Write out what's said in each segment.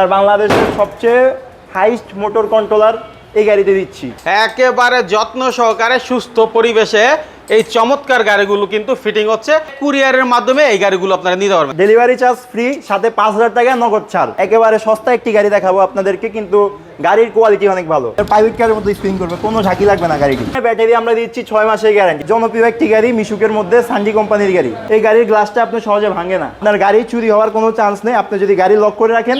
আর বাংলাদেশের সবচেয়ে highest motor controller এই গাড়িতে দিচ্ছি। একেবারে যত্ন সহকারে সুস্থ পরিবেশে এই চমৎকার গাড়িগুলো কিন্তু ফিটিং হচ্ছে। কুরিয়ারের মাধ্যমে এই গাড়িগুলো আপনারা নিতে পারবেন। ডেলিভারি চার্জ ফ্রি সাথে পাঁচ হাজার টাকা নগদ ছাড়। একেবারে সস্তা একটি গাড়ি দেখাবো আপনাদেরকে কিন্তু গাড়ির কোয়ালিটি অনেক ভালো। প্রাইভেট কারের মতো স্পিন করবে কোনো ঝাঁকি লাগবে না গাড়িটি। ব্যাটারি আমরা দিচ্ছি ছয় মাসের গ্যারান্টি জনপ্রিয় একটি গাড়ি মিশুকের মধ্যে সানডি কোম্পানির গাড়ি। এই গাড়ির গ্লাসটা আপনি সহজে ভাঙে না। আপনার গাড়ি চুরি হওয়ার কোনো চান্স নেই। আপনি যদি গাড়ি লক করে রাখেন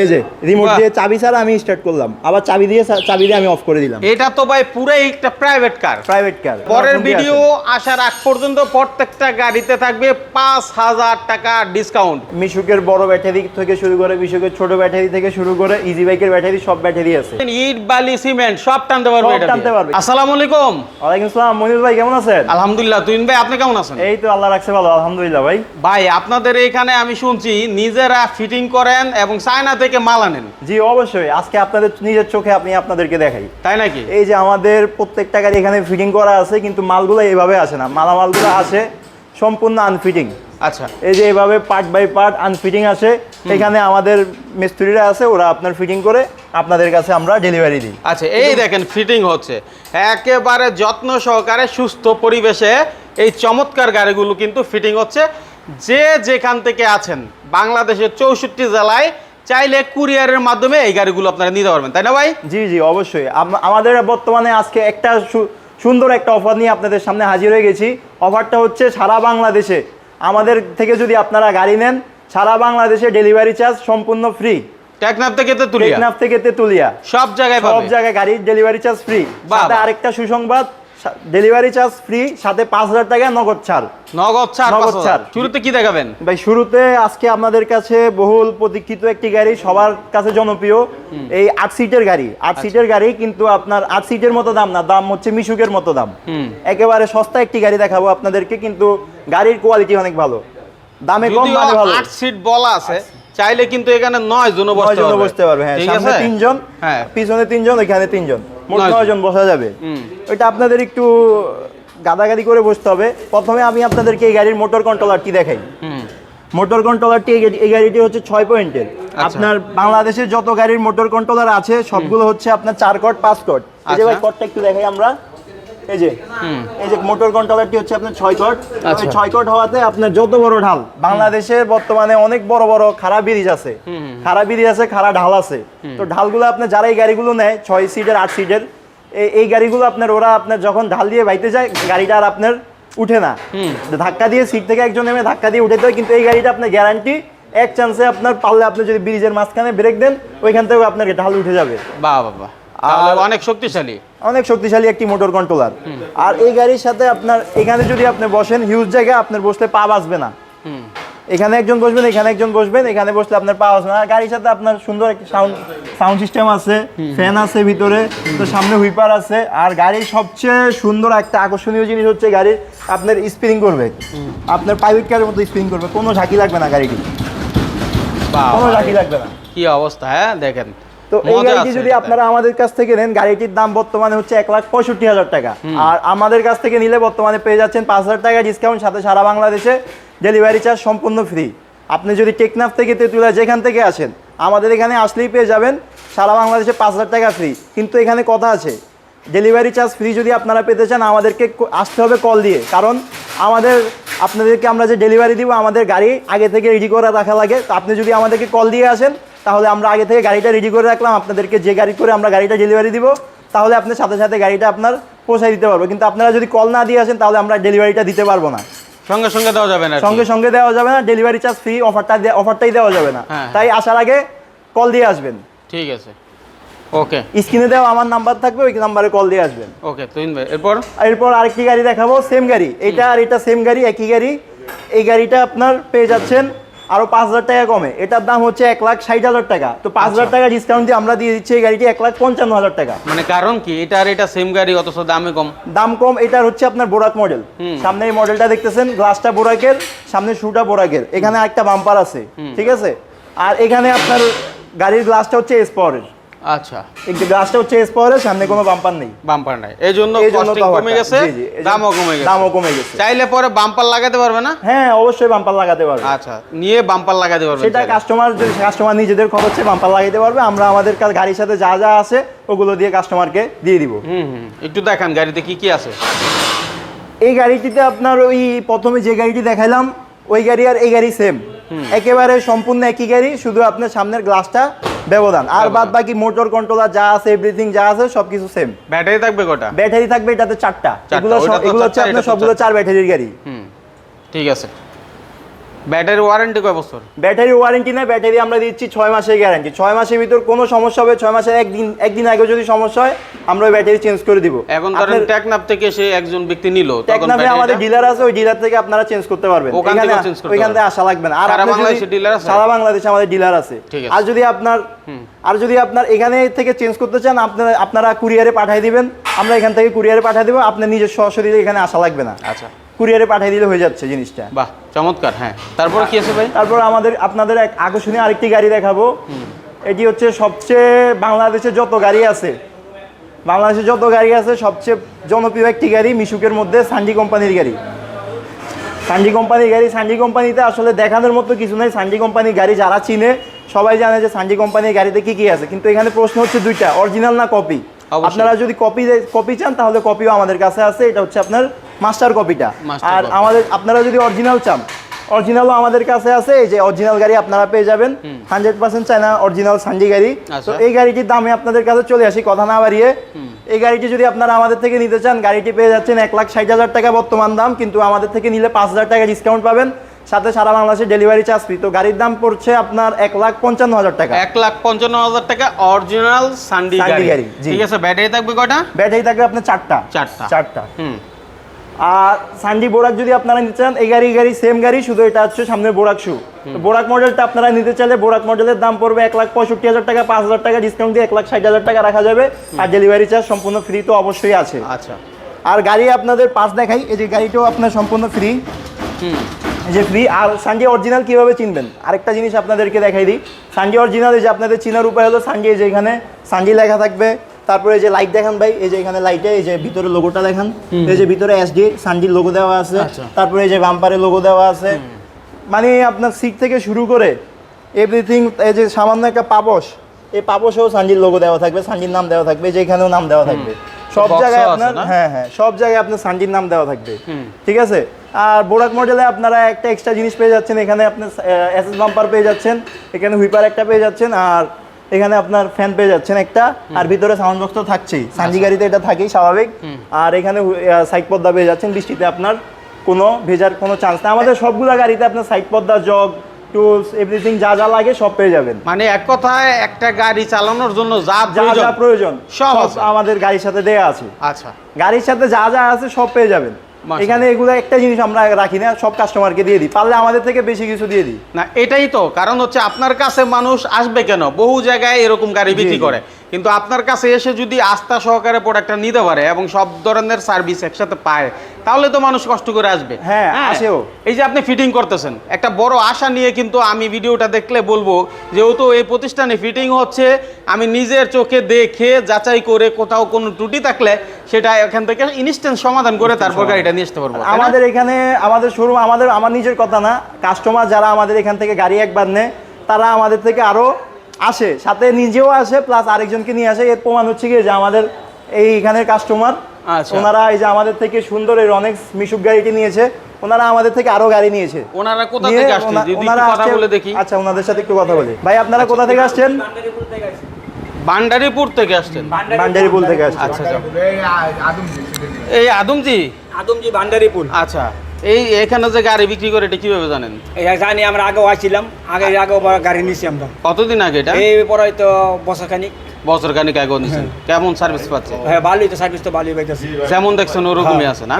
এই যে রিমোট দিয়ে চাবি ছাড়া আমি স্টার্ট করলাম। আবার চাবি দিয়ে চাবি দিয়ে আমি অফ করে দিলাম। এটা তো ভাই পুরাই একটা প্রাইভেট কার প্রাইভেট কার পরের ভিডিও আসার আগ পর্যন্ত প্রত্যেকটা গাড়িতে থাকবে পাঁচ হাজার টাকা ডিসকাউন্ট মিশুকের বড় ব্যাটারি থেকে শুরু করে মিশুকের ছোট ব্যাটারি থেকে শুরু করে ইজি বাইকের ব্যাটারি সব ব্যাটারি আছে ইট বালি সিমেন্ট সব টানতে পারবে এটা টানতে পারবে। আসসালামু আলাইকুম ওয়ালাইকুম আসসালাম। মনির ভাই কেমন আছেন? আলহামদুলিল্লাহ তুইন ভাই আপনি কেমন আছেন? এই তো আল্লাহ রাখছে ভালো আলহামদুলিল্লাহ ভাই। ভাই আপনাদের এখানে আমি শুনছি নিজেরা ফিটিং করেন এবং চায়না থেকে মাল আনেন। জি অবশ্যই। আজকে আপনাদের নিজের চোখে আপনি আপনাদেরকে দেখাই। তাই নাকি? এই যে আমাদের প্রত্যেকটা গাড়ি এখানে ফিটিং করা আছে কিন্তু মালগুলো এইভাবে আসে না। মালামালগুলো আসে সম্পূর্ণ আনফিটিং আচ্ছা। এই যে এইভাবে পার্ট বাই পার্ট আনফিটিং আসে। এখানে আমাদের মিস্ত্রিরা আছে ওরা আপনার ফিটিং করে আপনাদের কাছে আমরা ডেলিভারি দিই। আচ্ছা এই দেখেন ফিটিং হচ্ছে। একেবারে যত্ন সহকারে সুস্থ পরিবেশে এই চমৎকার গাড়িগুলো কিন্তু ফিটিং হচ্ছে। যে যেখান থেকে আছেন বাংলাদেশের চৌষট্টি জেলায় চাইলে কুরিয়ারের মাধ্যমে এই গাড়িগুলো আপনারা নিতে পারবেন তাই না ভাই? জি জি অবশ্যই। আমাদের বর্তমানে আজকে একটা সুন্দর একটা অফার নিয়ে আপনাদের সামনে হাজির হয়ে গেছি। অফারটা হচ্ছে সারা বাংলাদেশে। আমাদের থেকে যদি আপনারা গাড়ি নেন সারা বাংলাদেশে ডেলিভারি চার্জ সম্পূর্ণ ফ্রি টেকনাফ থেকে তেতুলিয়া টেকনাফ থেকে তেতুলিয়া সব জায়গায় সব জায়গায় গাড়ির ডেলিভারি চার্জ ফ্রি সাথে আরেকটা সুসংবাদ ডেলিভারি চার্জ ফ্রি সাথে পাঁচ হাজার টাকা নগদ ছাড়। নগদ ছাড় নগদ ছাড়। শুরুতে কি দেখাবেন? ভাই শুরুতে আজকে আপনাদের কাছে বহুল প্রতীক্ষিত একটি গাড়ি সবার কাছে জনপ্রিয়। এই আট সিটের গাড়ি। আচ্ছা। আট সিটের গাড়ি কিন্তু আপনার আট সিটের মতো দাম না দাম হচ্ছে মিশুকের মতো দাম। একেবারে সস্তা একটি গাড়ি দেখাবো আপনাদেরকে কিন্তু গাড়ির কোয়ালিটি অনেক ভালো। দামে কম দামে ভালো। আট সিট বলা আছে চাইলে কিন্তু এখানে নয় জন বসতে পারবে। বসতে পারবে হ্যাঁ সামনে তিনজন হ্যাঁ। পিছনে তিনজন এখানে তিনজন। মোট নয় জন। বসা যাবে। ওইটা আপনাদের একটু গাদাগাদি করে বসতে হবে। প্রথমে আমি আপনাদেরকে এই গাড়ির মোটর কন্ট্রোলারটি দেখাই। মোটর কন্ট্রোলারটি এই এই গাড়িটি হচ্ছে ছয় পয়েন্টের। আচ্ছা। আপনার বাংলাদেশের যত গাড়ির মোটর কন্ট্রোলার আছে সবগুলো হচ্ছে আপনার চার কট পাঁচ কট। এই যে ভাই আচ্ছা। কটটা একটু দেখাই আমরা। এই যে এই যে মোটর কন্ট্রোলারটি হচ্ছে আপনার ছয় কট। আচ্ছা। ছয় কট হওয়াতে আপনার যত বড় ঢাল বাংলাদেশে বর্তমানে অনেক বড় বড় খারাপ ব্রিজ আছে। খারাপ ব্রিজ আছে খারাপ ঢাল আছে। তো ঢালগুলো আপনার যারা এই গাড়িগুলো নেয় ছয় সিটের আট সিটের এই- গাড়িগুলো আপনার ওরা আপনার যখন ঢাল দিয়ে বাইতে যায় গাড়িটা আর আপনার উঠে না। ধাক্কা দিয়ে সিট থেকে একজন নেমে ধাক্কা দিয়ে উঠে হয় কিন্তু এই গাড়িটা আপনার গ্যারান্টি এক চান্সে আপনার পারলে আপনি যদি ব্রিজের মাঝখানে ব্রেক দেন ওইখান থেকে আপনার ঢাল উঠে যাবে। বাহ তাহলে আর- অনেক শক্তিশালী। অনেক শক্তিশালী একটি মোটর কন্ট্রোলার আর এই গাড়ির সাথে আপনার এখানে যদি আপনি বসেন হিউজ জায়গা আপনার বসলে পা বাঁচবে না। এখানে একজন বসবেন এখানে একজন বসবেন এখানে বসলে আপনার পা বাঁচবে না। আর গাড়ির সাথে আপনার সুন্দর একটা সাউন্ড সাউন্ড সিস্টেম আছে ফ্যান আছে ভিতরে তো সামনে হুইপার আছে। আর গাড়ির সবচেয়ে সুন্দর একটা আকর্ষণীয় জিনিস হচ্ছে গাড়ির আপনার স্প্রিং করবে। আপনার প্রাইভেট কারের মতো স্প্রিং করবে। কোনো ঝাঁকি লাগবে না গাড়িটি। কোনো ঝাঁকি লাগবে না। কি অবস্থা হ্যাঁ? দেখেন তো এই গাড়িটি যদি আপনারা আমাদের কাছ থেকে নেন গাড়িটির দাম বর্তমানে হচ্ছে এক লাখ পঁয়ষট্টি হাজার টাকা। আর আমাদের কাছ থেকে নিলে বর্তমানে পেয়ে যাচ্ছেন পাঁচ হাজার টাকা ডিসকাউন্ট সাথে সারা বাংলাদেশে ডেলিভারি চার্জ সম্পূর্ণ ফ্রি আপনি যদি টেকনাফ থেকে তেঁতুলা যেখান থেকে আসেন আমাদের এখানে আসলেই পেয়ে যাবেন সারা বাংলাদেশে পাঁচ হাজার টাকা ফ্রি কিন্তু এখানে কথা আছে ডেলিভারি চার্জ ফ্রি যদি আপনারা পেতে চান আমাদেরকে আসতে হবে কল দিয়ে। কারণ আমাদের আপনাদেরকে আমরা যে ডেলিভারি দিব আমাদের গাড়ি আগে থেকে রেডি করে রাখা লাগে। তো আপনি যদি আমাদেরকে কল দিয়ে আসেন তাহলে আমরা আগে থেকে গাড়িটা রেডি করে রাখলাম আপনাদেরকে যে গাড়ি করে আমরা গাড়িটা ডেলিভারি দিব তাহলে আপনি সাথে সাথে গাড়িটা আপনার পৌঁছায় দিতে পারব কিন্তু আপনারা যদি কল না দিয়ে আসেন তাহলে আমরা ডেলিভারিটা দিতে পারব না। সঙ্গে সঙ্গে দেওয়া যাবে না সঙ্গে সঙ্গে দেওয়া যাবে না ডেলিভারি চার্জ ফ্রি অফারটা অফারটাই দেওয়া যাবে না। হ্যাঁ। তাই আসার আগে কল দিয়ে আসবেন। ঠিক আছে। ওকে স্ক্রিনে দেওয়া আমার নাম্বার থাকবে ওই নাম্বারে কল দিয়ে আসবেন। ওকে তুইন ভাই এরপর? এরপর আরেকটি গাড়ি দেখাবো সেম গাড়ি। এটা আর এটা সেম গাড়ি একই গাড়ি। এই গাড়িটা আপনার পেয়ে যাচ্ছেন আরও পাঁচ হাজার টাকা কমে। এটার দাম হচ্ছে এক লাখ ষাট হাজার টাকা। তো পাঁচ হাজার টাকা ডিসকাউন্ট দিয়ে আমরা দিয়ে দিচ্ছি এই গাড়িটি এক লাখ পঞ্চান্ন হাজার টাকা। মানে কারণ কি? এটা আর এটা সেম গাড়ি অথচ দামে কম। দাম কম এটার হচ্ছে আপনার বোরাক মডেল সামনে এই মডেলটা দেখতেছেন গ্লাসটা বোরাকের সামনে শুটা বোরাকের এখানে একটা বাম্পার আছে ঠিক আছে? আর এখানে আপনার গাড়ির গ্লাসটা হচ্ছে এস পাওয়ারের আচ্ছা। একটু গ্লাসটা হচ্ছে স্পয়ারের সামনে কোনো বাম্পার নেই। বাম্পার নাই। এই জন্য কমে গেছে দামও কমে গেছে। দামও কমে গেছে। চাইলে পরে বাম্পার লাগাতে পারবে না? হ্যাঁ অবশ্যই বাম্পার লাগাতে পারবে। আচ্ছা নিয়ে বাম্পার লাগাতে পারবে সেটা কাস্টমার যদি কাস্টমার নিজেদের খরচে বাম্পার লাগাইতে পারবে। আমরা আমাদের গাড়ির সাথে যা যা আছে ওগুলো দিয়ে কাস্টমারকে দিয়ে দিব। হুম হুম একটু দেখান গাড়িতে কি কি আছে। এই গাড়িটিতে আপনার ওই প্রথমে যে গাড়িটি দেখাইলাম ওই গাড়ি আর এই গাড়ি সেম একেবারে সম্পূর্ণ একই গাড়ি শুধু আপনার সামনের গ্লাসটা ব্যবধান। আর বাদ বাকি মোটর কন্ট্রোলার যা আছে এভরিথিং যা আছে সবকিছু সেম ব্যাটারি থাকবে কটা? ব্যাটারি থাকবে এটাতে চারটা। চারটা, এগুলো সব- এগুলো হচ্ছে আপনার সবগুলো চার ব্যাটারির গাড়ি। হুম। ঠিক আছে। ব্যাটারি ওয়ারেন্টি কয় বছর? ব্যাটারি ওয়ারেন্টি না ব্যাটারি আমরা দিচ্ছি ছয় মাসের গ্যারান্টি। ছয় মাসের ভিতর কোনো সমস্যা হবে ছয় মাসের একদিন একদিন আগে যদি সমস্যা হয় আমরা ওই ব্যাটারি চেঞ্জ করে দিব। এখন ধরেন টেকনাপ থেকে সে একজন ব্যক্তি নিল টেকনাফে আমাদের ডিলার আছে ওই ডিলার থেকে আপনারা চেঞ্জ করতে পারবেন। ওখান ওইখান থেকে। আসা লাগবে না। আর বাংলাদেশে dealer আছে? সারা বাংলাদেশে আমাদের ডিলার আছে। আর যদি আপনার আর যদি আপনার এখানে থেকে চেঞ্জ করতে চান আপনারা আপনারা কুরিয়ারে পাঠিয়ে দিবেন। আমরা এখান থেকে কুরিয়ারে পাঠিয়ে দেবো আপনার নিজের সরাসরি এখানে আসা লাগবে না। আচ্ছা। কুরিয়ারে পাঠিয়ে দিলে হয়ে যাচ্ছে জিনিসটা। বাহ চমৎকার হ্যাঁ। তারপর কি আছে ভাই? তারপর আমাদের আপনাদের এক আকর্ষণীয় আরেকটি গাড়ি দেখাবো। এটি হচ্ছে সবচেয়ে বাংলাদেশে যত গাড়ি আছে বাংলাদেশে যত গাড়ি আছে সবচেয়ে জনপ্রিয় একটি গাড়ি মিশুকের মধ্যে সানজি কোম্পানির গাড়ি। সানজি কোম্পানির গাড়ি সানজি কোম্পানিতে আসলে দেখানোর মতো কিছু নেই। সানজি কোম্পানির গাড়ি যারা চিনে সবাই জানে যে সানজি কোম্পানির গাড়িতে কি কি আছে। কিন্তু এখানে প্রশ্ন হচ্ছে দুইটা অরিজিনাল না কপি আপনারা যদি কপি কপি চান তাহলে কপিও আমাদের কাছে আছে। এটা হচ্ছে আপনার মাস্টার কপিটা। আর আমাদের আপনারা যদি অরিজিনাল চান অরিজিনালও আমাদের কাছে আছে এই যে অরিজিনাল গাড়ি আপনারা পেয়ে যাবেন। হান্ড্রেড পার্সেন্ট চায়না অরিজিনাল সানজি গাড়ি। আচ্ছা। তো এই গাড়িটির দামে আপনাদের কাছে চলে আসি কথা না বাড়িয়ে। এই গাড়িটি যদি আপনারা আমাদের থেকে নিতে চান গাড়িটি পেয়ে যাচ্ছেন এক লাখ ষাট হাজার টাকা বর্তমান দাম কিন্তু আমাদের থেকে নিলে পাঁচ হাজার টাকা ডিসকাউন্ট পাবেন। সাথে সারা বাংলাদেশে ডেলিভারি চার্জ ফ্রি তো গাড়ির দাম পড়ছে আপনার এক লাখ পঞ্চান্ন হাজার টাকা। এক লাখ পঞ্চান্ন হাজার টাকা অরিজিনাল সানডি সানডি গাড়ি। ঠিক আছে ব্যাটারি থাকবে কটা ব্যাটারি থাকবে আপনার চারটা। চারটা। চারটা। হুম। আর সানডি বোরাক যদি আপনারা নিতে চান এই গাড়ি গাড়ি সেম গাড়ি শুধু এটা হচ্ছে সামনে বোরাক শু বোরাক মডেলটা আপনারা নিতে চাইলে বোরাক মডেলের দাম পড়বে এক লাখ পঁয়ষট্টি হাজার টাকা পাঁচ হাজার টাকা ডিসকাউন্ট দিয়ে এক লাখ ষাট হাজার টাকা রাখা যাবে। আর ডেলিভারি চার্জ সম্পূর্ণ ফ্রি তো অবশ্যই আছে। আচ্ছা। আর গাড়ি আপনাদের পাস দেখাই এই যে গাড়িটাও আপনার সম্পূর্ণ ফ্রি যে ফ্রি আর সানজি অরিজিনাল কীভাবে চিনবেন? আরেকটা জিনিস আপনাদেরকে দেখাই দিই। সানজি অরিজিনাল এই যে আপনাদের চিনার উপায় হলো সানজি এই যে এখানে সানজি লেখা থাকবে। তারপরে যে লাইট দেখান ভাই এই যে এখানে লাইটে এই যে ভিতরে লোগোটা দেখান। এই যে ভিতরে এসডি সানজির লোগো দেওয়া আছে। আচ্ছা। তারপরে এই যে বাম্পারের লোগো দেওয়া আছে। মানে আপনার সিট থেকে শুরু করে এভরিথিং এই যে সামান্য একটা পাপস এই পাপসেও সানজির লোগো দেওয়া থাকবে সানজির নাম দেওয়া থাকবে যে এখানেও নাম দেওয়া থাকবে। সব জায়গায় আপনার হ্যাঁ হ্যাঁ সব জায়গায় আপনার সানজির নাম দেওয়া থাকবে। ঠিক আছে? আর বোরাক মডেলে আপনারা একটা এক্সট্রা জিনিস পেয়ে যাচ্ছেন। এখানে আপনার এসএস বাম্পার পেয়ে যাচ্ছেন। এখানে হুইপার একটা পেয়ে যাচ্ছেন। আর এখানে আপনার ফ্যান পেয়ে যাচ্ছেন একটা আর ভিতরে সাউন্ড বক্স তো থাকছেই। সানজি গাড়িতে এটা থাকেই স্বাভাবিক। আর এখানে সাইড পর্দা পেয়ে যাচ্ছেন বৃষ্টিতে আপনার কোনো ভেজার কোনো চান্স না। আমাদের সবগুলা গাড়িতে আপনার সাইড পর্দা জগ টুলস এভরিথিং যা যা লাগে সব পেয়ে যাবেন। মানে এক কথায় একটা গাড়ি চালানোর জন্য যা যা যা প্রয়োজন সব আমাদের গাড়ির সাথে দেয়া আছে। আচ্ছা। গাড়ির সাথে যা যা আছে সব পেয়ে যাবেন। এখানে এগুলো একটা জিনিস আমরা রাখি না সব কাস্টমারকে দিয়ে দিই। পারলে আমাদের থেকে বেশি কিছু দিয়ে দিই। না এটাই তো। কারণ হচ্ছে আপনার কাছে মানুষ আসবে কেন? বহু জায়গায় এরকম গাড়ি বিক্রি করে। কিন্তু আপনার কাছে এসে যদি আস্থা সহকারে প্রোডাক্টটা নিতে পারে এবং সব ধরনের সার্ভিস একসাথে পায় তাহলে তো মানুষ কষ্ট করে আসবে। হ্যাঁ, আসেও। এই যে আপনি ফিটিং করতেছেন একটা বড় আশা নিয়ে কিন্তু আমি ভিডিওটা দেখলে বলব যেহেতু এই প্রতিষ্ঠানে ফিটিং হচ্ছে আমি নিজের চোখে দেখে যাচাই করে কোথাও কোনো ত্রুটি থাকলে সেটা এখান থেকে ইনস্ট্যান্ট সমাধান করে তারপর গাড়িটা নিয়ে আসতে পারব আমাদের এখানে আমাদের শোরুম আমাদের আমার নিজের কথা না কাস্টমার যারা আমাদের এখান থেকে গাড়ি একবার নেয় তারা আমাদের থেকে আরও আসে সাথে নিজেও আসে প্লাস আরেকজনকে নিয়ে আসে। এর প্রমাণ হচ্ছে কি যে আমাদের এই এখানের কাস্টমার আচ্ছা। ওনারা এই যে আমাদের থেকে সুন্দর এই রনেক্স মিশুক গাড়িটি নিয়েছে ওনারা আমাদের থেকে আরও গাড়ি নিয়েছে। ওনারা কোথা থেকে আসছে? ওনা- যদি কথা বলে দেখি। আচ্ছা ওনাদের সাথে একটু কথা বলি। ভাই আপনারা কোথা থেকে আসছেন? বান্ডারিপুর থেকে আসছেন। বান্ডারিপুল থেকে আসছেন। আচ্ছা আচ্ছা। এই আদমজি আদমজি? ভান্ডারিপুর আচ্ছা। এই এখানে যে গাড়ি বিক্রি করে এটা কীভাবে জানেন? জানি আমরা আগেও আসছিলাম আগে আগেও গাড়ি নিয়েছি আমরা। কতদিন আগে এটা? এই পরে তো বছরখানিক। বছর খানিক আগে নিয়েছেন কেমন সার্ভিস পাচ্ছে? হ্যাঁ ভালোই তো সার্ভিস তো ভালোই পাইতেছি। যেমন দেখছেন ওরকমই হ্যাঁ, আছে না?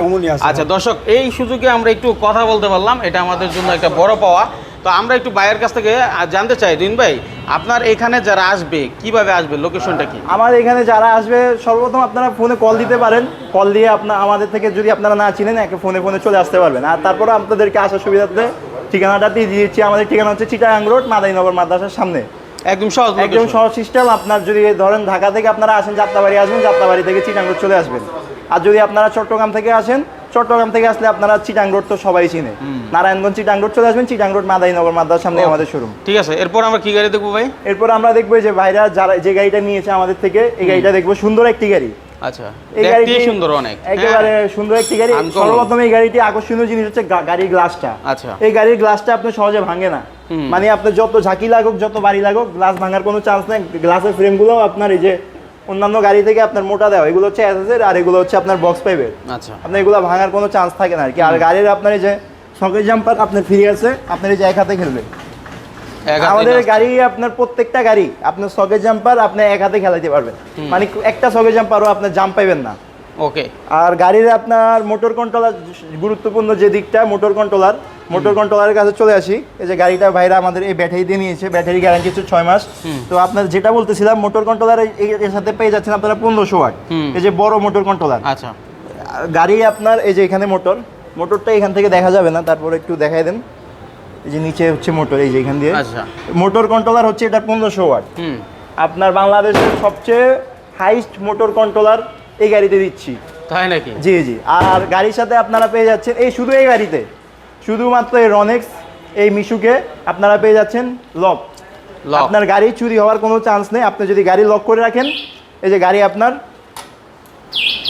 আচ্ছা দর্শক এই সুযোগে আমরা একটু কথা বলতে পারলাম। এটা আমাদের জন্য একটা বড় পাওয়া। তো আমরা একটু ভাইয়ের কাছ থেকে জানতে চাই দিন ভাই আপনার এখানে যারা আসবে কীভাবে আসবে? লোকেশনটা কি? আমার এখানে যারা আসবে সর্বপ্রথম আপনারা ফোনে কল দিতে পারেন। কল দিয়ে আপনার আমাদের থেকে যদি আপনারা না চিনেন একে ফোনে ফোনে চলে আসতে পারবেন। আর তারপরে আপনাদেরকে আসার সুবিধাতে ঠিকানাটা দিয়ে দিয়েছি আমাদের ঠিকানা হচ্ছে চিটাগাং রোড মাদাইনগর মাদ্রাসার সামনে। একদম সহজ একদম সহজ সিস্টেম আপনার যদি ধরেন ঢাকা থেকে আপনারা আসেন যাত্রাবাড়ি আসবেন যাত্রাবাড়ি থেকে চিটাং রোড চলে আসবেন। আর যদি আপনারা চট্টগ্রাম থেকে আসেন চট্টগ্রাম থেকে আসলে আপনারা চিটাং রোড তো সবাই চিনে। নারায়ণগঞ্জ চিটাং রোড চলে আসবেন চিটাং রোড মাদারীনগর মাদ্রার সামনে আমাদের শোরুম ঠিক আছে এরপর আমরা কি গাড়ি দেখব ভাই? এরপর আমরা দেখব যে ভাইরা যারা যে গাড়িটা নিয়েছে আমাদের থেকে এই গাড়িটা দেখব সুন্দর একটি গাড়ি। আচ্ছা এই গাড়িটি সুন্দর অনেক একেবারে হ্যাঁ। সুন্দর একটি গাড়ি। সর্বপ্রথম এই গাড়িটি আকর্ষণীয় জিনিস হচ্ছে গাড়ির গ্লাসটা আচ্ছা। এই গাড়ির গ্লাসটা আপনি সহজে ভাঙে না। মানে আপনার যত ঝাঁকি লাগুক যত বাড়ি লাগুক গ্লাস ভাঙার কোনো চান্স নেই। গ্লাসের ফ্রেমগুলো আপনার এই যে অন্যান্য গাড়ি থেকে আপনার মোটা দেওয়া এগুলো হচ্ছে অ্যাসেসের আর এগুলো হচ্ছে আপনার বক্স পাইপের আচ্ছা। আপনার এগুলো ভাঙার কোনো চান্স থাকে না আর কি। আর গাড়ির আপনার এই যে সকেট জাম্পার আপনার ফ্রি আছে আপনার এই যে এক হাতে খেলবে। আমাদের গাড়ি আপনার প্রত্যেকটা গাড়ি আপনার সকেট জাম্পার আপনি এক হাতে খেলাতে পারবেন। মানে একটা সকেট জাম্পারও আপনার জাম্প পাইবেন না। ওকে আর গাড়ির আপনার মোটর কন্ট্রোলার গুরুত্বপূর্ণ যে দিকটা মোটর কন্ট্রোলার মোটর কন্ট্রোলারের কাছে চলে আসি। এই যে গাড়িটা ভাইরা আমাদের এই ব্যাটারি দিয়ে নিয়েছে ব্যাটারি গ্যারান্টি হচ্ছে ছয় মাস। তো আপনার যেটা বলতেছিলাম মোটর কন্ট্রোলার এর সাথে পেয়ে যাচ্ছেন আপনারা পনেরোশো ওয়াট এই যে বড় মোটর কন্ট্রোলার আচ্ছা। গাড়ি আপনার এই যে এখানে মোটর মোটরটা এখান থেকে দেখা যাবে না তারপর একটু দেখাই দেন। এই যে নিচে হচ্ছে মোটর এই যে এখান দিয়ে। আচ্ছা। মোটর কন্ট্রোলার হচ্ছে এটা পনেরোশো ওয়াট আপনার বাংলাদেশের সবচেয়ে হাইস্ট মোটর কন্ট্রোলার এই গাড়িতে দিচ্ছি। তাই নাকি? জি জি। আর গাড়ির সাথে আপনারা পেয়ে যাচ্ছেন এই শুধু এই গাড়িতে। শুধুমাত্র এই রনেক্স এই মিশুকে আপনারা পেয়ে যাচ্ছেন লক আপনার গাড়ি চুরি হওয়ার কোনো চান্স নেই। আপনি যদি গাড়ি লক করে রাখেন এই যে গাড়ি আপনার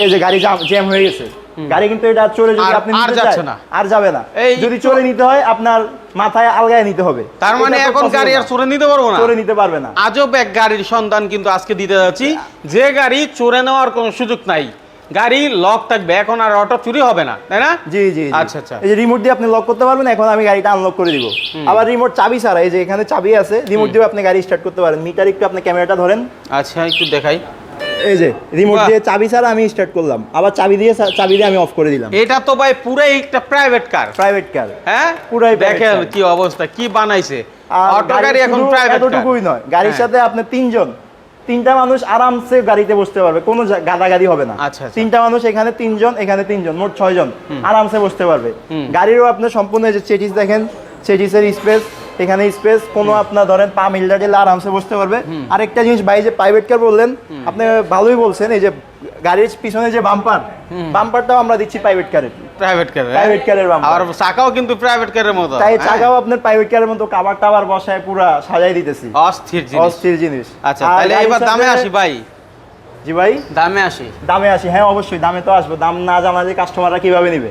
এই যে গাড়ি জ্যাম হয়ে গেছে। গাড়ি কিন্তু এটা চলে যদি আপনি আর যাচ্ছে না। আর যাবে না। যদি চলে নিতে হয় আপনার মাথায় আলগায় নিতে হবে। তার মানে এখন গাড়ি আর চড়ে নিতে পারব না? চলে নিতে পারবে না। আজব এক গাড়ির সন্ধান কিন্তু আজকে দিতে যাচ্ছি। যে গাড়ি চোরে নেওয়ার কোনো সুযোগ নাই। গাড়ি লক থাকবে এখন আর অটো চুরি হবে না তাই না? জি জি। আচ্ছা, আচ্ছা। এই যে রিমোট দিয়ে আপনি লক করতে পারবেন এখন আমি গাড়িটা আনলক করে দিব। আবার রিমোট চাবি ছাড়া এই যে এখানে চাবি আছে রিমোট দিয়ে আপনি গাড়ি স্টার্ট করতে পারেন। মিটার একটু আপনি ক্যামেরাটা ধরেন। আচ্ছা একটু দেখাই। এই যে রিমোট দিয়ে চাবি ছাড়া আমি স্টার্ট করলাম। আবার চাবি দিয়ে চাবি দিয়ে আমি অফ করে দিলাম। এটা তো ভাই পুরাই একটা প্রাইভেট কার প্রাইভেট কার হ্যাঁ? পুরাই দেখেন কি অবস্থা কি বানাইছে। অটো গাড়ি এখন প্রাইভেট এতটুকুই নয়। গাড়ির সাথে আপনি তিনজন তিনটা মানুষ আরামসে গাড়িতে বসতে পারবে কোনো গাদাগাদি হবে না। আচ্ছা, আচ্ছা। তিনটা মানুষ এখানে তিনজন এখানে তিনজন মোট ছয়জন আরামসে বসতে পারবে। গাড়িরও আপনার সম্পূর্ণ যে চেটিস দেখেন চেটিসের স্পেস এখানে স্পেস কোনো আপনার ধরেন পা মিলটা দিলে আরামসে বসতে পারবে। আরেকটা জিনিস ভাই যে প্রাইভেট কার বললেন আপনি ভালোই বলছেন এই যে গাড়ির পিছনে যে বাম্পার বাম্পারটাও আমরা দিচ্ছি প্রাইভেট কারের প্রাইভেট কার প্রাইভেট কারের বাম্পার আর চাকাও কিন্তু প্রাইভেট কারের মতো। তাই হ্যাঁ? চাকাও আপনার প্রাইভেট কারের মতো কাবার টাবার বসায় পুরা সাজাই দিতেছি। অস্থির জিনিস। অস্থির জিনিস। আচ্ছা তাহলে এবার দামে আসি ভাই। জি ভাই? দামে আসি। দামে আসি হ্যাঁ অবশ্যই দামে তো আসব। দাম না জানা যে কাস্টমাররা কীভাবে নিবে?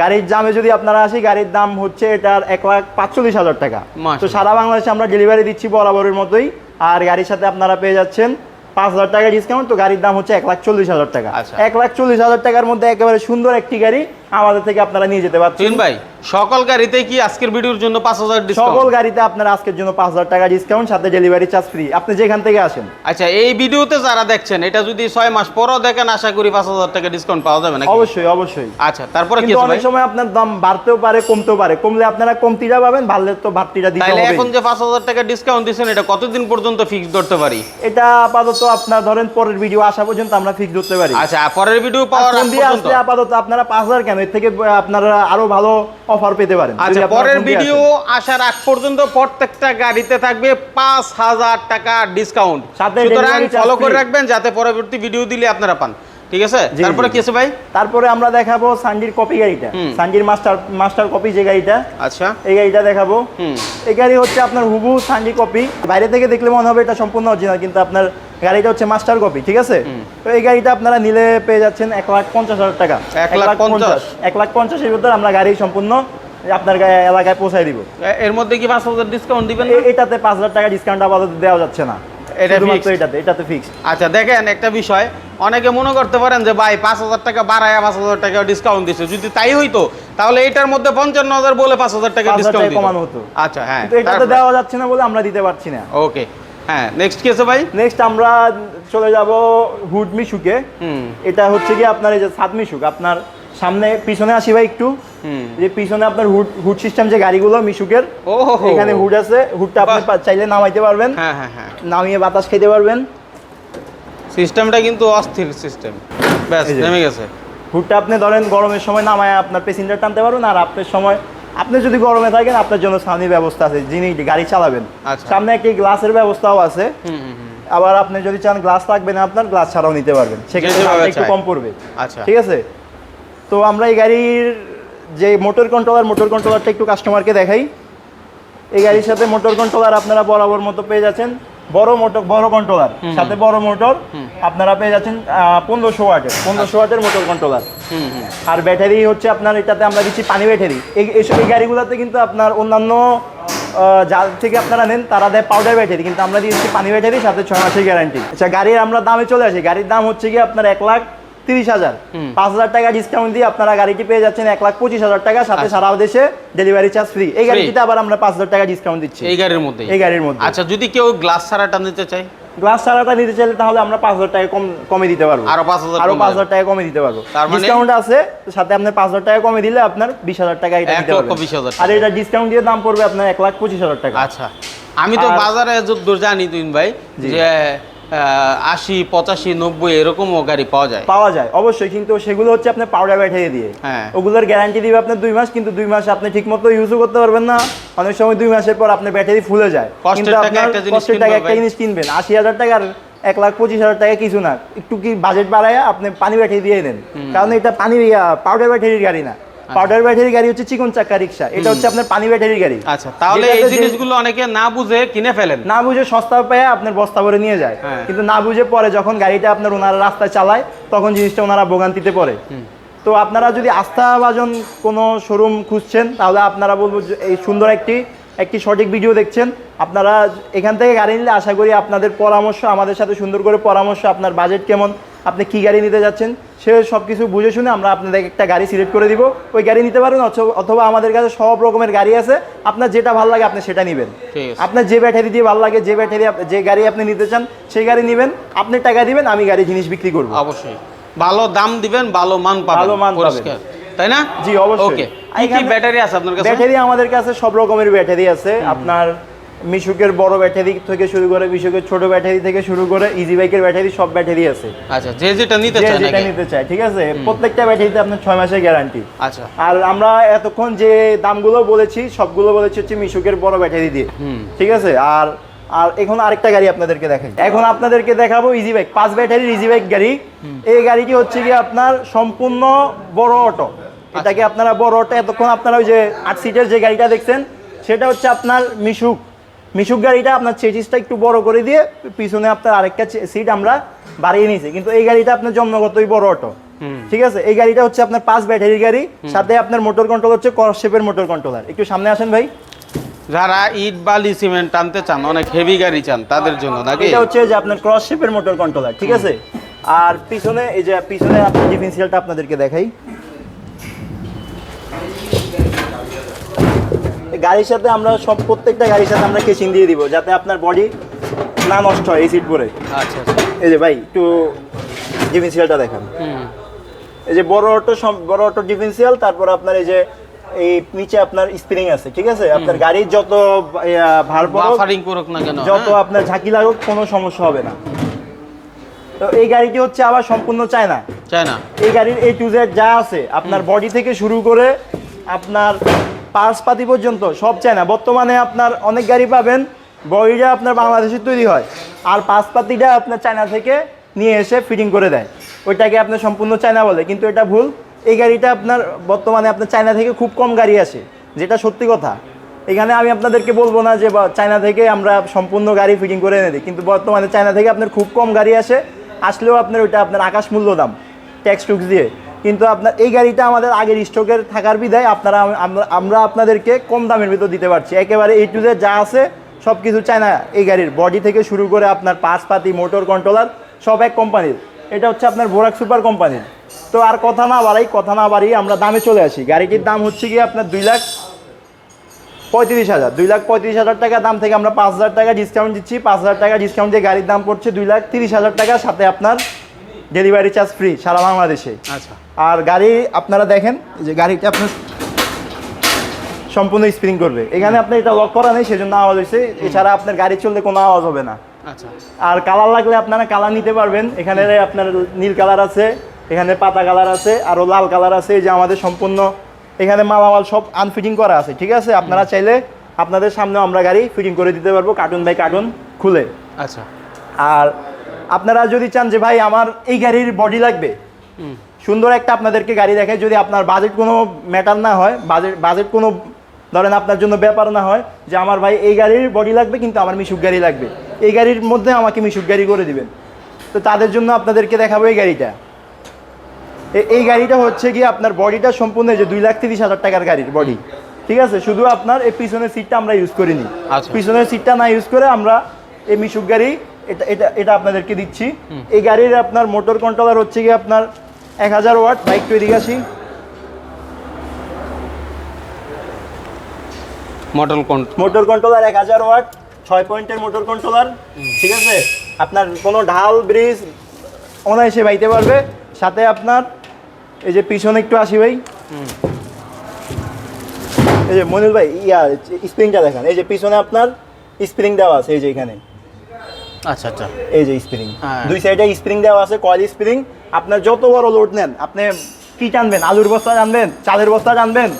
গাড়ির দামে যদি আপনারা আসি গাড়ির দাম হচ্ছে এটার এক লাখ পাঁচচল্লিশ হাজার টাকা। তো সারা বাংলাদেশে আমরা ডেলিভারি দিচ্ছি বরাবরের মতোই। আর গাড়ির সাথে আপনারা পেয়ে যাচ্ছেন পাঁচ হাজার টাকা ডিসকাউন্ট তো গাড়ির দাম হচ্ছে এক লাখ চল্লিশ হাজার টাকা আচ্ছা। এক লাখ চল্লিশ হাজার টাকার মধ্যে একেবারে সুন্দর একটি গাড়ি আমাদের থেকে আপনারা নিয়ে যেতে পারছেন। ভাই সকল গাড়িতে কি আজকের ভিডিওর জন্য পাঁচ হাজার সকল গাড়িতে আপনার আজকের জন্য পাঁচ হাজার টাকা ডিসকাউন্ট সাথে ডেলিভারি চার্জ ফ্রি আপনি যেখান থেকে আসেন। আচ্ছা এই ভিডিওতে যারা দেখছেন এটা যদি ছয় মাস পরও দেখেন আশা করি পাঁচ হাজার টাকা ডিসকাউন্ট পাওয়া যাবে নাকি? অবশ্যই অবশ্যই। আচ্ছা তারপরে কি অনেক সময় আপনার দাম বাড়তেও পারে কমতেও পারে। কমলে আপনারা কমতিটা পাবেন বাড়লে তো বাড়তিটা দিতে হবে। এখন যে পাঁচ হাজার টাকা ডিসকাউন্ট দিচ্ছেন এটা কতদিন পর্যন্ত ফিক্স করতে পারি? এটা আপাতত আপনার ধরেন পরের ভিডিও আসা পর্যন্ত আমরা ফিক্স ধরতে পারি। আচ্ছা পরের ভিডিও পাওয়ার আপাতত আপনারা পাঁচ হাজার কেন এর থেকে আপনারা আরও ভালো অফার পেতে পারেন। আচ্ছা পরের ভিডিও আসার আগ পর্যন্ত প্রত্যেকটা গাড়িতে থাকবে পাঁচ হাজার টাকা ডিসকাউন্ট সুতরাং ফলো করে রাখবেন যাতে পরবর্তী ভিডিও দিলে আপনারা পান। ঠিক আছে? তারপরে কি আছে ভাই? তারপরে আমরা দেখাবো সানজির কপি গাড়িটা। হুম। সানজির মাস্টার মাস্টার কপি যে গাড়িটা আচ্ছা। এই গাড়িটা দেখাবো। এই গাড়ি হচ্ছে আপনার হুবু সানজি কপি। বাইরে থেকে দেখলে মনে হবে এটা সম্পূর্ণ অরিজিনাল কিন্তু আপনার গাড়িটা হচ্ছে মাস্টার কপি ঠিক আছে? তো এই গাড়িটা আপনারা নিলে পেয়ে যাচ্ছেন এক লাখ পঞ্চাশ হাজার টাকা। এক লাখ পঞ্চাশ? এক লাখ পঞ্চাশের ভিতরে আমরা গাড়ি সম্পূর্ণ আপনার এলাকায় পৌঁছায় দিব। এর মধ্যে কি পাঁচ হাজার ডিসকাউন্ট দিবেন? এটাতে পাঁচ হাজার টাকা ডিসকাউন্ট আপাতত দেওয়া যাচ্ছে না। এটা শুধুমাত্র এটাতে এটাতে ফিক্সড আচ্ছা দেখেন একটা বিষয়। অনেকে মনে করতে পারেন যে ভাই পাঁচ হাজার টাকা বাড়ায় পাঁচ হাজার টাকা ডিসকাউন্ট দিচ্ছে যদি তাই হইতো তাহলে এটার মধ্যে পঞ্চান্ন হাজার বলে পাঁচ হাজার টাকা ডিসকাউন্ট কমানো হতো। আচ্ছা হ্যাঁ এটাতে দেওয়া যাচ্ছে না বলে আমরা দিতে পারছি না। ওকে হ্যাঁ নেক্সট কি আছে ভাই? নেক্সট আমরা চলে যাব হুড মিশুকে। এটা হচ্ছে কি আপনার এই যে সাত মিশুক আপনার সামনে পিছনে আসি ভাই একটু। যে পিছনে আপনার হুড হুড সিস্টেম যে গাড়িগুলো মিশুকের। এখানে হুড আছে। হুডটা আপনি চাইলে নামাইতে পারবেন। হ্যাঁ হ্যাঁ হ্যাঁ। নামিয়ে বাতাস খেতে পারবেন। সিস্টেমটা কিন্তু অস্থির সিস্টেম ব্যাস নেমে গেছে। হুডটা আপনি ধরেন গরমের সময় নামায় আপনার প্যাসেঞ্জার টানতে পারবেন আর আপনার সময় আপনি যদি গরমে থাকেন আপনার জন্য ছাউনির ব্যবস্থা আছে যিনি গাড়ি চালাবেন। আচ্ছা। সামনে একটি গ্লাসের ব্যবস্থাও আছে। হুম হুম হুম। আবার আপনি যদি চান গ্লাস লাগবে না আপনার গ্লাস ছাড়াও নিতে পারবেন। সেক্ষেত্রে একটু কম পড়বে। আচ্ছা। ঠিক আছে? তো আমরা এই গাড়ির যে মোটর কন্ট্রোলার মোটর কন্ট্রোলারটা একটু কাস্টমারকে দেখাই। এই গাড়ির সাথে মোটর কন্ট্রোলার আপনারা বরাবর মতো পেয়ে যাচ্ছেন। বড় মোটর বড় কন্ট্রোলার সাথে বড় মোটর আপনারা পেয়ে যাচ্ছেন পনেরোশো ওয়াটের পনেরোশো ওয়াটের মোটর কন্ট্রোলার আর ব্যাটারি হচ্ছে আপনার এটাতে আমরা দিচ্ছি পানি ব্যাটারি এই এইসব এই গাড়িগুলোতে কিন্তু আপনার অন্যান্য যার থেকে আপনারা নেন তারা দেয় পাউডার ব্যাটারি কিন্তু আমরা দিচ্ছি পানি ব্যাটারি সাথে ছয় মাসের গ্যারান্টি আচ্ছা গাড়ির আমরা দামে চলে আসি। গাড়ির দাম হচ্ছে কি আপনার এক লাখ তিরিশ হাজার। পাঁচ হাজার টাকা ডিসকাউন্ট দিয়ে আপনারা গাড়িটি পেয়ে যাচ্ছেন এক লাখ পঁচিশ হাজার টাকা সাথে আচ্ছা। সারা দেশে ডেলিভারি চার্জ ফ্রি এই গাড়িটিতে আবার আমরা পাঁচ হাজার টাকা ডিসকাউন্ট দিচ্ছি। এই গাড়ির মধ্যে এই গাড়ির মধ্যে। আচ্ছা যদি কেউ গ্লাস নিতে চায়? গ্লাস নিতে চাইলে তাহলে আমরা পাঁচ হাজার টাকা কম কমে দিতে পারব। আরও 5,000 আরও পাঁচ হাজার টাকা কমে দিতে পারব। মানে- ডিসকাউন্ট আছে সাথে আপনার পাঁচ হাজার টাকা কমে দিলে আপনার বিশ হাজার টাকা এটা দিতে পারবেন। আর এটা ডিসকাউন্ট দিয়ে দাম পড়বে আপনার এক লাখ পঁচিশ হাজার টাকা। আচ্ছা। আমি তো বাজারে জানি তুই ভাই যে আশি পঁচাশি নব্বই এরকমও গাড়ি পাওয়া যায়। পাওয়া যায় অবশ্যই কিন্তু সেগুলো হচ্ছে আপনার পাউডার ব্যাটারি দিয়ে। হ্যাঁ। ওগুলোর গ্যারান্টি দিবে আপনার দুই মাস কিন্তু দুই মাস আপনি ঠিক মতো ইউজও করতে পারবেন না। অনেক সময় দুই মাসের পর আপনার ব্যাটারি ফুলে যায়। কিন্তু টাকা আপনার কষ্টের টাকা একটা জিনিস কিনবেন। আশি হাজার টাকার এক লাখ পঁচিশ হাজার টাকা কিছু না। একটু কি বাজেট বাড়ায় আপনি পানি ব্যাটারি দিয়ে দেন কারণ এটা পানি পাউডার ব্যাটারির গাড়ি না। পাউডার ব্যাটারির গাড়ি হচ্ছে চিকন চাকা রিক্সা এটা হচ্ছে আপনার পানি ব্যাটারির গাড়ি। আচ্ছা তাহলে এই জিনিসগুলো অনেকে না বুঝে কিনে ফেলেন। না বুঝে সস্তা পেয়ে আপনার বস্তা ভরে নিয়ে যায়। হ্যাঁ। কিন্তু না বুঝে পরে যখন গাড়িটা আপনার ওনারা রাস্তায় চালায় তখন জিনিসটা ওনারা ভোগান্তিতে পড়ে। তো আপনারা যদি আস্থাভাজন কোনো শোরুম খুঁজছেন তাহলে আপনারা বলব যে এই সুন্দর একটি একটি সঠিক ভিডিও দেখছেন আপনারা এখান থেকে গাড়ি নিলে আশা করি আপনাদের পরামর্শ আমাদের সাথে সুন্দর করে পরামর্শ আপনার বাজেট কেমন আপনি কি গাড়ি নিতে যাচ্ছেন সে সব কিছু বুঝে শুনে আমরা আপনাদের একটা গাড়ি সিলেক্ট করে দিব। ওই গাড়ি নিতে পারেন অথবা- আমাদের কাছে সব রকমের গাড়ি আছে আপনার যেটা ভালো লাগে আপনি সেটা নেবেন। আপনার যে ব্যাটারি দিয়ে ভালো লাগে যে ব্যাটারি যে গাড়ি আপনি নিতে চান সেই গাড়ি নেবেন আপনি টাকা দিবেন আমি গাড়ি জিনিস বিক্রি করব। অবশ্যই। ভালো দাম দিবেন ভালো মান পাবেন। ভালো মান পাবেন। তাই না? জি, অবশ্যই। ওকে কি ব্যাটারি আছে আপনার কাছে? ব্যাটারি আমাদের কাছে সব রকমের ব্যাটারি আছে। আপনার মিশুকের বড় ব্যাটারি থেকে শুরু করে মিশুকের ছোট ব্যাটারি থেকে শুরু করে ইজি বাইকের ব্যাটারি সব ব্যাটারি আছে। আচ্ছা যে যেটা নিতে চায় যেটা নিতে চায় ঠিক আছে? প্রত্যেকটা ব্যাটারিতে আপনার ছয় মাসের গ্যারান্টি আচ্ছা। আর আমরা এতক্ষণ যে দামগুলো বলেছি সবগুলো বলেছি হচ্ছে মিশুকের বড় ব্যাটারি দিয়ে। ঠিক আছে? আর আর এখন আরেকটা গাড়ি আপনাদেরকে দেখাই। এখন আপনাদেরকে দেখাবো ইজি বাইক পাঁচ ব্যাটারির ইজি বাইক গাড়ি। এই গাড়িটি হচ্ছে কি আপনার সম্পূর্ণ বড় অটো এটাকে আপনারা বড় অটো এতক্ষণ আপনারা ওই যে আট সিটের যে গাড়িটা দেখছেন সেটা হচ্ছে আপনার মিশুক। মিশুক গাড়িটা আপনার চেচিসটা একটু বড় করে দিয়ে পিছনে আপনার আরেকটা সিট আমরা বাড়িয়ে নিয়েছি। কিন্তু এই গাড়িটা আপনার জন্মগতই বড় অটো। ঠিক আছে? এই গাড়িটা হচ্ছে আপনার পাঁচ ব্যাটারির গাড়ি সাথে আপনার মোটর কন্ট্রোল হচ্ছে ক্রস শেপের মোটর কন্ট্রোলার একটু সামনে আসেন ভাই। যারা ইট বালি সিমেন্ট টানতে চান অনেক হেভি গাড়ি চান তাদের জন্য নাকি? এটা হচ্ছে যে আপনার ক্রস শেপের মোটর কন্ট্রোলার ঠিক আছে? আর পিছনে এই যে পিছনে আপনার ডিফেন্সিয়ালটা আপনাদেরকে দেখাই। গাড়ির সাথে আমরা সব প্রত্যেকটা গাড়ির সাথে আমরা কেচিং দিয়ে দিব যাতে আপনার বডি না নষ্ট হয় এই সিট পরে। আচ্ছা আচ্ছা। এই যে ভাই একটু ডিফেন্সিয়ালটা দেখান। এই যে বড় অটো বড় অটো ডিফেন্সিয়াল তারপর আপনার এই যে এই নিচে আপনার স্প্রিং আছে ঠিক আছে? আপনার গাড়ির যত ভার বাফারিং করুক না কেন যত হ্যাঁ? আপনার ঝাঁকি লাগুক কোনো সমস্যা হবে না। তো এই গাড়িটি হচ্ছে আবার সম্পূর্ণ চায়না। চায় না এই গাড়ির এই টু জেড যা আছে আপনার বডি থেকে শুরু করে আপনার পার্সপাতি পর্যন্ত সব চায়না বর্তমানে আপনার অনেক গাড়ি পাবেন বডিটা আপনার বাংলাদেশে তৈরি হয়। আর পার্সপাতিটা আপনার চায়না থেকে নিয়ে এসে ফিটিং করে দেয়। ওইটাকে আপনার সম্পূর্ণ চায়না বলে, কিন্তু এটা ভুল। এই গাড়িটা আপনার বর্তমানে আপনার চায়না থেকে খুব কম গাড়ি আসে, যেটা সত্যি কথা। এখানে আমি আপনাদেরকে বলব না যে চায়না থেকে আমরা সম্পূর্ণ গাড়ি ফিটিং করে এনে দিই, কিন্তু বর্তমানে চায়না থেকে আপনার খুব কম গাড়ি আসে। আসলেও আপনার ওইটা আপনার আকাশ মূল্য দাম ট্যাক্স টুক্স দিয়ে। কিন্তু আপনার এই গাড়িটা আমাদের আগের স্টকের থাকার বিধায় আপনারা আমরা- আপনাদেরকে কম দামের ভিতর দিতে পারছি। একেবারে এই টু যা আছে সব কিছু চায়না এই গাড়ির। বডি থেকে শুরু করে আপনার পাতি মোটর কন্ট্রোলার সব এক কোম্পানির এটা হচ্ছে আপনার ভোরাক সুপার কোম্পানির তো আর কথা না বাড়াই, কথা না বাড়িয়ে আমরা দামে চলে আসি। গাড়িটির দাম হচ্ছে কি আপনার দুই লাখ পঁয়ত্রিশ হাজার। দুই লাখ পঁয়ত্রিশ হাজার টাকা, দাম থেকে আমরা পাঁচ হাজার টাকা ডিসকাউন্ট দিচ্ছি। পাঁচ হাজার টাকা ডিসকাউন্ট দিয়ে গাড়ির দাম পড়ছে দুই লাখ তিরিশ হাজার টাকা সাথে আপনার ডেলিভারি চার্জ ফ্রি সারা বাংলাদেশে। আচ্ছা। আর গাড়ি আপনারা দেখেন যে গাড়িটা আপনার সম্পূর্ণ স্প্রিং করবে। এখানে আপনার এটা লক করা নেই সেজন্য আওয়াজ হয়েছে এছাড়া আপনার গাড়ি চললে কোনো আওয়াজ হবে না। আচ্ছা। আর কালার লাগলে আপনারা কালার নিতে পারবেন। এখানে আপনার নীল কালার আছে এখানে পাতা কালার আছে আরও লাল কালার আছে এই যে আমাদের সম্পূর্ণ এখানে মালামাল সব আনফিটিং করা আছে ঠিক আছে? আপনারা চাইলে আপনাদের সামনে আমরা গাড়ি ফিটিং করে দিতে পারব কার্টুন বাই কার্টুন খুলে। আচ্ছা। আর আপনারা যদি চান যে ভাই আমার এই গাড়ির বডি লাগবে সুন্দর একটা আপনাদেরকে গাড়ি দেখে যদি আপনার বাজেট কোনো ম্যাটার না হয় বাজেট বাজেট কোনো ধরেন আপনার জন্য ব্যাপার না হয় যে আমার ভাই এই গাড়ির বডি লাগবে কিন্তু আমার মিশুক গাড়ি লাগবে। এই গাড়ির মধ্যে আমাকে মিশুক গাড়ি করে দিবেন। তো তাদের জন্য আপনাদেরকে দেখাবো এই গাড়িটা। এই গাড়িটা হচ্ছে কি আপনার বডিটা সম্পূর্ণ যে দুই লাখ তিরিশ হাজার টাকার গাড়ির বডি ঠিক আছে? শুধু আপনার এই পিছনের সিটটা আমরা ইউজ করিনি। আচ্ছা। পিছনের সিটটা না ইউজ করে আমরা এই মিশুক গাড়ি এটা এটা এটা আপনাদেরকে দিচ্ছি। এই গাড়ির আপনার মোটর কন্ট্রোলার হচ্ছে কি আপনার এক হাজার ওয়াট বাইক তৈরি আসি। কোন মোটর কন্ট্রোলার এক হাজার ওয়াট ছয় পয়েন্টের মোটর কন্ট্রোলার ঠিক আছে? আপনার কোনো ঢাল ব্রিজ অনায়াসে বাইতে পারবে। সাথে আপনার এই যে পিছনে একটু আসি ভাই। এই যে মনিল ভাই ইয়া স্প্রিংটা দেখান। এই যে পিছনে আপনার স্প্রিং দেওয়া আছে এই যে এখানে। আচ্ছা আচ্ছা। এই যে স্প্রিং হ্যাঁ। দুই সাইডে স্প্রিং দেওয়া আছে কয়েল স্প্রিং আপনার যত বড় লোড নেন আপনি কি টানবেন? আলুর বস্তা টানবেন? চালের বস্তা টানবেন?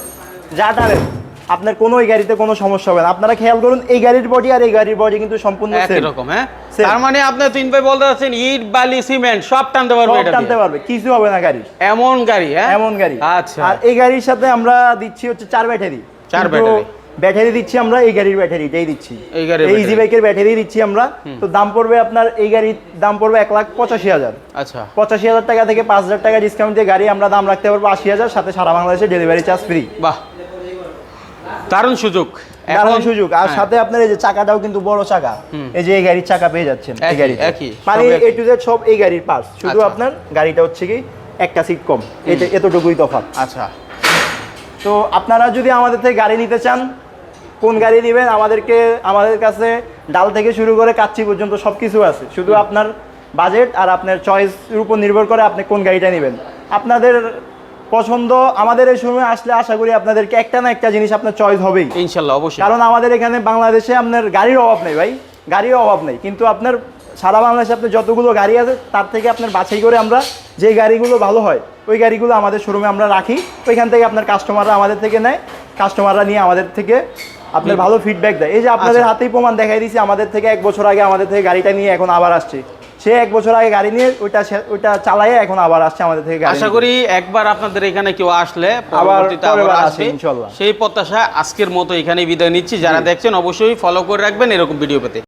যা টানেন। আপনার কোনো এই গাড়িতে কোনো সমস্যা হবে না। আপনারা খেয়াল করুন এই গাড়ির বডি আর এই গাড়ির বডি কিন্তু সম্পূর্ণ একই রকম হ্যাঁ? তার মানে আপনি তিন ভাই বলতে চাচ্ছেন ইট বালি সিমেন্ট সব টানতে পারবে এটা টানতে পারবে কিছু হবে না গাড়ির। এমন গাড়ি হ্যাঁ? এমন গাড়ি। আচ্ছা। আর এই গাড়ির সাথে আমরা দিচ্ছি হচ্ছে চার ব্যাটারি। চার ব্যাটারি। ব্যাটারি দিচ্ছি আমরা এই গাড়ির ব্যাটারিটাই দিচ্ছি। এই এই ইজি বাইকের ব্যাটারি দিচ্ছি আমরা। তো দাম পড়বে আপনার এই গাড়ির দাম পড়বে এক লাখ পঁচাশি হাজার। আচ্ছা। পঁচাশি হাজার টাকা থেকে পাঁচ হাজার টাকা ডিসকাউন্ট দিয়ে গাড়ি আমরা দাম রাখতে পারব আশি হাজার সাথে সারা বাংলাদেশে ডেলিভারি চার্জ ফ্রি বাহ। দারুণ সুযোগ। দারুণ সুযোগ। আর হ্যাঁ। সাথে আপনার এই যে চাকাটাও কিন্তু বড় চাকা। এই যে এই গাড়ির চাকা পেয়ে যাচ্ছেন এই গাড়ি মানে এ টু জেড সব এই গাড়ির পার্টস শুধু আচ্ছা। আপনার গাড়িটা হচ্ছে কি একটা সিট কম। এটা এতটুকুই তফাৎ। আচ্ছা। তো আপনারা যদি আমাদের থেকে গাড়ি নিতে চান কোন গাড়ি নেবেন আমাদেরকে আমাদের কাছে ডাল থেকে শুরু করে কাচ্চি পর্যন্ত সব কিছু আছে। শুধু আপনার বাজেট আর আপনার চয়েসের উপর নির্ভর করে আপনি কোন গাড়িটা নেবেন। আপনাদের পছন্দ আমাদের এই সময় আসলে আশা করি আপনাদেরকে একটা না একটা জিনিস আপনার চয়েস হবেই। ইনশাল্লাহ অবশ্যই। কারণ আমাদের এখানে বাংলাদেশে আপনার গাড়ির অভাব নেই ভাই গাড়ির অভাব নেই। কিন্তু আপনার সারা বাংলাদেশে আপনার যতগুলো গাড়ি আছে তার থেকে আপনার বাছাই করে আমরা যে গাড়িগুলো ভালো হয় ওই গাড়িগুলো আমাদের শোরুমে আমরা রাখি। ওইখান থেকে আপনার কাস্টমাররা আমাদের থেকে নেয় কাস্টমাররা নিয়ে আমাদের থেকে আপনার ভালো ফিডব্যাক দেয়। এই যে আপনাদের আচ্ছা। হাতেই প্রমাণ দেখাই দিয়েছি আমাদের থেকে এক বছর আগে আমাদের থেকে গাড়িটা নিয়ে এখন আবার আসছে। সে এক বছর আগে গাড়ি নিয়ে ওইটা ওইটা চালাইয়ে এখন আবার আসছে আমাদের থেকে আশা করি একবার আপনাদের এখানে কেউ আসলে। সেই প্রত্যাশা আজকের মতো এখানে বিদায় নিচ্ছি। যারা দেখছেন অবশ্যই ফলো করে রাখবেন এরকম ভিডিও পেতে।